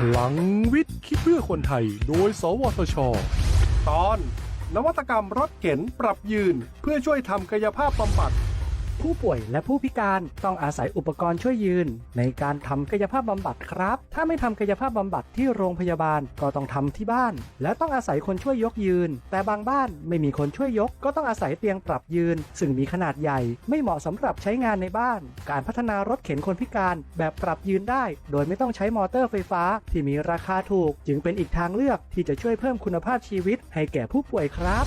พลังวิทย์คิดเพื่อคนไทย โดย สวทช ตอน นวัตกรรมรถเข็นปรับยืนเพื่อช่วยทำกายภาพบำบัด ผู้ป่วยและผู้พิการต้องอาศัยอุปกรณ์ช่วยยืน ในการทำกายภาพบำบัดครับ ถ้าไม่ทำกายภาพบำบัดที่โรงพยาบาลก็ต้องทำที่บ้าน และต้องอาศัยคนช่วยยกยืน แต่บางบ้านไม่มีคนช่วยยก ก็ต้องอาศัยเตียงปรับยืน ซึ่งมีขนาดใหญ่ ไม่เหมาะสำหรับใช้งานในบ้าน การพัฒนารถเข็นคนพิการแบบปรับยืนได้ โดยไม่ต้องใช้มอเตอร์ไฟฟ้า ที่มีราคาถูก จึงเป็นอีกทางเลือกที่จะช่วยเพิ่มคุณภาพชีวิตให้แก่ผู้ป่วยครับ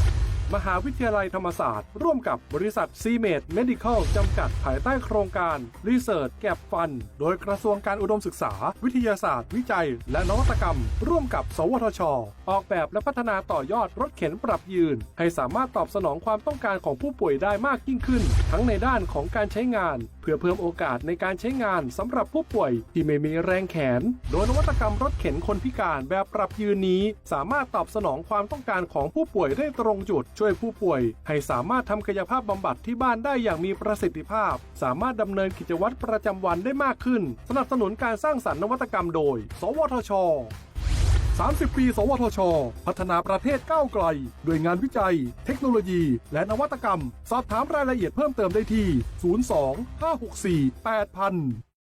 มหาวิทยาลัยธรรมศาสตร์ ร่วมกับบริษัทซีเมดเมดิคอลจำกัดภายใต้โครงการรีเสิร์ชแก็บฟัน โดยกระทรวงการอุดมศึกษา วิทยาศาสตร์ วิจัย และนวัตกรรม ร่วมกับ สวทช ออกแบบและพัฒนาต่อยอดรถเข็นปรับยืน ให้สามารถตอบสนองความต้องการของผู้ป่วยได้มากยิ่งขึ้น ทั้งในด้านของการใช้งาน พื่อเพิ่มโอกาสในการใช้งานสำหรับผู้ป่วยที่ไม่มีแรงแขน โดยนวัตกรรมรถเข็นคนพิการแบบปรับยืนนี้ สามารถตอบสนองความต้องการของผู้ป่วยได้ตรงจุด ช่วยผู้ป่วย ให้สามารถทำกายภาพบำบัดที่บ้านได้อย่างมีประสิทธิภาพ สามารถดำเนินกิจวัตรประจำวันได้มากขึ้น สนับสนุนการสร้างสรรค์นวัตกรรมโดย สวทช 30 ปี สวทช พัฒนาประเทศก้าวไกล ด้วยงานวิจัย เทคโนโลยี และนวัตกรรม สอบถามรายละเอียดเพิ่มเติมได้ที่ 02 564 8000